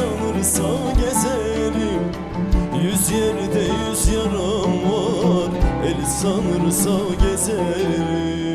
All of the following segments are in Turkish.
sanırsa gezerim. Yüz yerde yüz yaram var. El sanırsa gezerim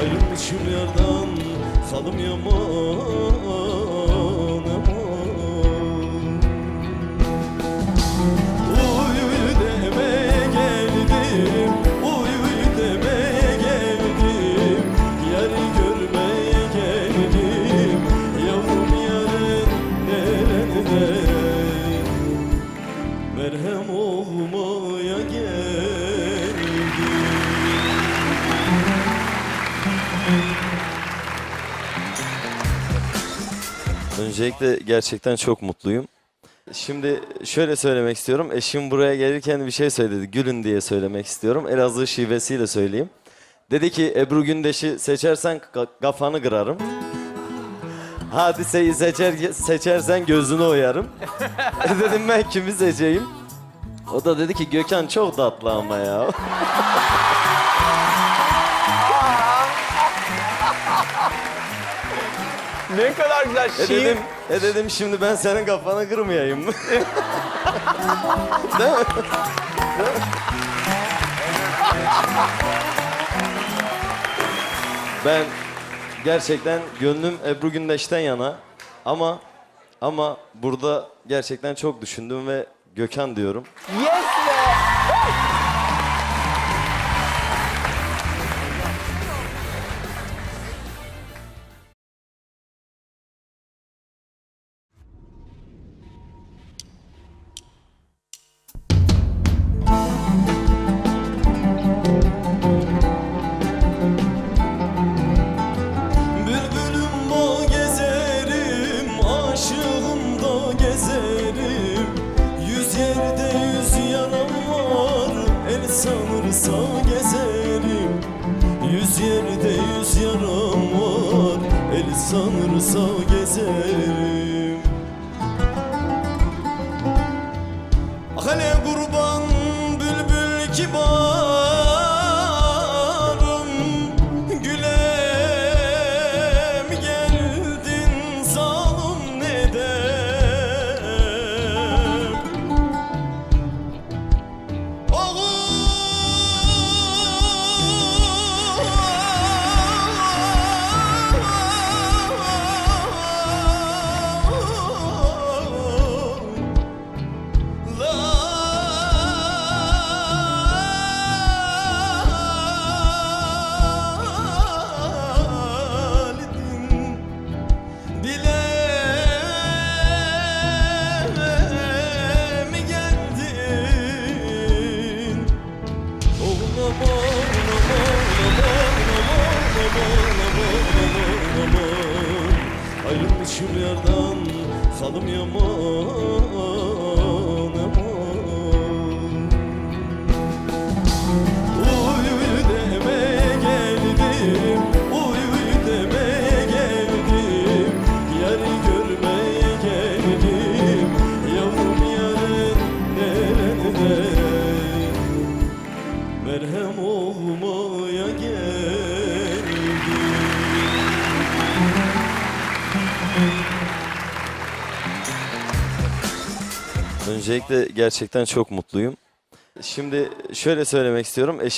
Ayrılmışım yardan kalım yaman Öncelikle gerçekten çok mutluyum. Şimdi şöyle söylemek istiyorum. Eşim buraya gelirken bir şey söyledi. Gülün diye söylemek istiyorum. Elazığ şivesiyle söyleyeyim. Dedi ki Ebru Gündeş'i seçersen ka- kafanı kırarım. Hadiseyi seçer, seçersen gözünü oyarım. Dedim ben kimi seçeyim? O da dedi ki Gökhan çok tatlı ama ya. Ne kadar güzel E şiir. dedim, e dedim şimdi ben senin kafanı kırmayayım mı? Değil mi? ben gerçekten gönlüm Ebru Gündeş'ten yana ama ama burada gerçekten çok düşündüm ve Gökhan diyorum. Yes sanırsa gezerim. Yüz yerde yüz yaram var, el sanırsa gezerim Ayrılmışım yardan kalım yaman Öncelikle gerçekten çok mutluyum. Şimdi şöyle söylemek istiyorum. Eşim